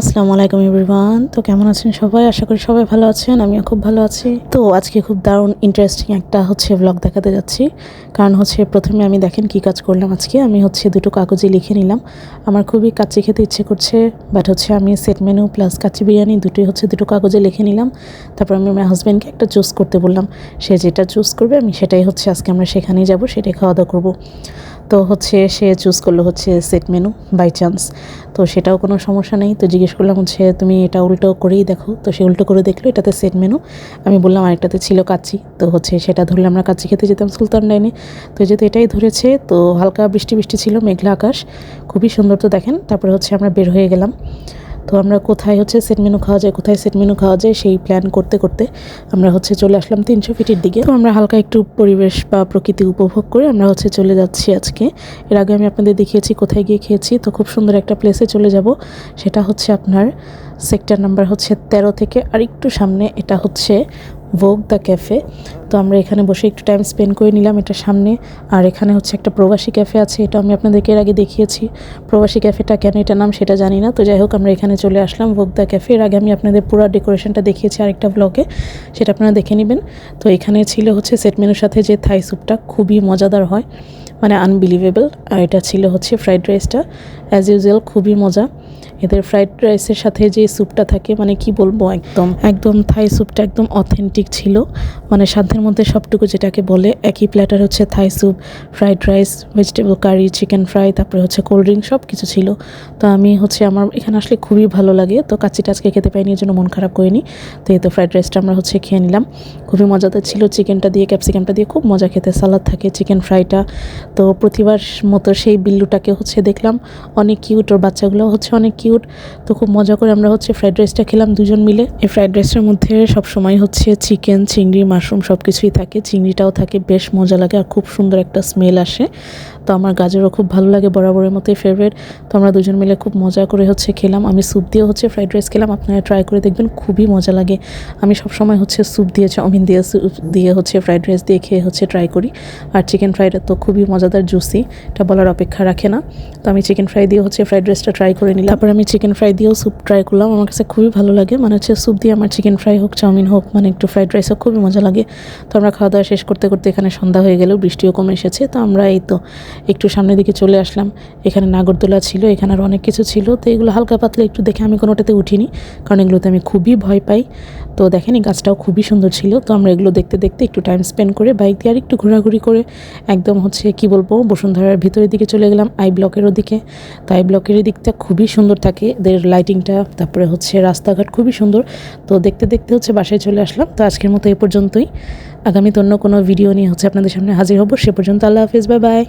আসসালামু আলাইকুম এভরিওয়ান। তো কেমন আছেন সবাই? আশা করি সবাই ভালো আছেন, আমিও খুব ভালো আছি। তো আজকে খুব দারুণ ইন্টারেস্টিং একটা হচ্ছে ব্লগ দেখাতে যাচ্ছি। কারণ হচ্ছে প্রথমে আমি দেখেন কি কাজ করলাম আজকে। আমি হচ্ছে দুটো কাগজে লিখে নিলাম। আমার খুবই কাচ্চি খেতে ইচ্ছে করছে বাট হচ্ছে আমি set menu plus kacchi biryani দুটোই হচ্ছে দুটো কাগজে লিখে নিলাম। তারপর আমি আমার হাজব্যান্ডকে একটা চুজ করতে বললাম। সে যেটা চুজ করবে, আমি সেটাই হচ্ছে আজকে আমরা সেখানেই যাব, সেটাই খাওয়া দাওয়া করব। তো হচ্ছে সে চুজ করল হচ্ছে সেট মেনু বাই চান্স তো সেটাও কোনো সমস্যা নেই। তো জিজ্ঞেস করলাম হচ্ছে, তুমি এটা উল্টো করেই দেখো? তো সে উল্টো করে দেখল, এটাতে সেট মেনু আমি বললাম, আরেকটাতে ছিল কাচ্চি। তো হচ্ছে সেটা ধরলে আমরা কাচ্চি খেতে যেতাম সুলতান ডাইনে। তো যেহেতু এটাই ধরেছে, তো হালকা বৃষ্টি বৃষ্টি ছিল, মেঘলা আকাশ। খুবই সুন্দর তো দেখেন। তারপরে হচ্ছে আমরা বের হয়ে গেলাম। তো আমরা কোথায় হচ্ছে সেট মেনু খাওয়া যায়, কোথায় সেট মেনু খাওয়া যায়, সেই প্ল্যান করতে করতে আমরা হচ্ছে চলে আসলাম তিনশো ফিটের দিকে। তো আমরা হালকা একটু পরিবেশ বা প্রকৃতি উপভোগ করে আমরা হচ্ছে চলে যাচ্ছি আজকে। এর আগে আমি আপনাদের দেখিয়েছি কোথায় গিয়ে খেয়েছি, তো খুব সুন্দর একটা প্লেসে চলে যাব। সেটা হচ্ছে আপনার সেক্টর নাম্বার হচ্ছে তেরো থেকে আর একটু সামনে, এটা হচ্ছে ভোগ দ্য ক্যাফে। তো আমরা এখানে বসে একটু টাইম স্পেন্ড করে নিলাম এটা সামনে। আর এখানে হচ্ছে একটা প্রবাসী ক্যাফে আছে, এটা আমি আপনাদেরকে এর আগে দেখিয়েছি। প্রবাসী ক্যাফেটা কেন এটা নাম সেটা জানি না। তো যাই হোক, আমরা এখানে চলে আসলাম ভোগ দ্য ক্যাফে। এর আগে আমি আপনাদের পুরো ডেকোরেশনটা দেখিয়েছি আরেকটা ব্লগে সেটা আপনারা দেখে নেবেন। তো এখানে ছিল হচ্ছে সেট মেনুর সাথে যে থাই স্যুপটা, খুবই মজাদার হয় মানে আনবিলিভেবল আর এটা ছিল হচ্ছে ফ্রাইড রাইসটা অ্যাজ ইউজুয়াল খুবই মজা। এদের ফ্রাইড রাইসের সাথে যে স্যুপটা থাকে মানে কি বলব, একদম একদম থাই স্যুপটা একদম অথেন্টিক ছিল। মানে সাধ্যের মধ্যে সবটুকু যেটাকে বলে, একই প্ল্যাটার হচ্ছে Thai soup fried rice vegetable curry chicken fry তারপরে হচ্ছে কোল্ড ড্রিঙ্ক সব কিছু ছিল। তো আমি হচ্ছে আমার, এখানে আসলে খুবই ভালো লাগে। তো কাচ্চিটা আজকে খেতে পাইনি এর জন্য মন খারাপ করিনি। তো এই তো ফ্রাইড রাইসটা আমরা হচ্ছে খেয়ে নিলাম। খুবই মজাদার ছিল চিকেনটা দিয়ে ক্যাপসিকামটা দিয়ে খুব মজা খেতে। সালাদ থাকে চিকেন ফ্রাইটা তো প্রতিবার মতো সেই বিল্লুটাকে হচ্ছে দেখলাম। অনেক কিউট ওর বাচ্চাগুলো হচ্ছে অনেক তো খুব মজা করে আমরা হচ্ছে ফ্রাইড রাইসটা খেলাম দুজন মিলে। এই ফ্রাইড রাইসের মধ্যে সব সময় হচ্ছে চিকেন চিংড়ি মাশরুম সব কিছুই থাকে। চিংড়িটাও থাকে, বেশ মজা লাগে আর খুব সুন্দর একটা স্মেল আসে। তো আমার গাজরও খুব ভালো লাগে, বরাবরের মতোই ফেভারিট তো আমরা দুজন মিলে খুব মজা করে হচ্ছে খেলাম। আমি স্যুপ দিয়ে হচ্ছে ফ্রাইড রাইস খেলাম। আপনারা ট্রাই করে দেখবেন, খুবই মজা লাগে। আমি সবসময় হচ্ছে স্যুপ দিয়ে, চাউমিন দিয়ে স্যুপ দিয়ে হচ্ছে ফ্রাইড রাইস দিয়ে খেয়ে হচ্ছে ট্রাই করি। আর চিকেন ফ্রাইডটা তো খুবই মজাদার জুসি এটা বলার অপেক্ষা রাখে না। তো আমি চিকেন ফ্রাই দিয়ে হচ্ছে ফ্রাইড রাইসটা ট্রাই করে নিলাম। তারপর আমি চিকেন ফ্রাই দিয়েও স্যুপ ট্রাই করলাম। আমার কাছে খুবই ভালো লাগে। মানে হচ্ছে স্যুপ দিয়ে আমার চিকেন ফ্রাই হোক, চাউমিন হোক মানে একটু ফ্রাইড রাইস হোক, খুবই মজা লাগে। তো আমরা খাওয়া দাওয়া শেষ করতে করতে এখানে সন্ধ্যা হয়ে গেলেও বৃষ্টিও কমে এসেছে। তো আমরা এই তো একটু সামনের দিকে চলে আসলাম। এখানে নাগরদোলা ছিল, এখানে আর অনেক কিছু ছিল। তো এগুলো হালকা পাতলা একটু দেখে আমি কোনোটাতে উঠিনি, কারণ এগুলোতে আমি খুবই ভয় পাই। তো দেখেন, এই গাছটাও খুবই সুন্দর ছিল। তো আমরা এগুলো দেখতে দেখতে একটু টাইম স্পেন্ড করে বাইক দিয়ে আর একটু ঘোরাঘুরি করে একদম হচ্ছে কি বলব, বসুন্ধরার ভিতরের দিকে চলে গেলাম আই ব্লকের ওদিকে। তো আই ব্লকের দিকটা খুবই সুন্দর থাকে, এদের লাইটিংটা তারপরে হচ্ছে রাস্তাঘাট খুবই সুন্দর। তো দেখতে দেখতে হচ্ছে বাসায় চলে আসলাম। তো আজকের মতো এ পর্যন্তই। আগামীতে অন্য কোনো ভিডিও নিয়ে হচ্ছে আপনাদের সামনে হাজির হব। সে পর্যন্ত আল্লাহ হাফিজ বাই বাই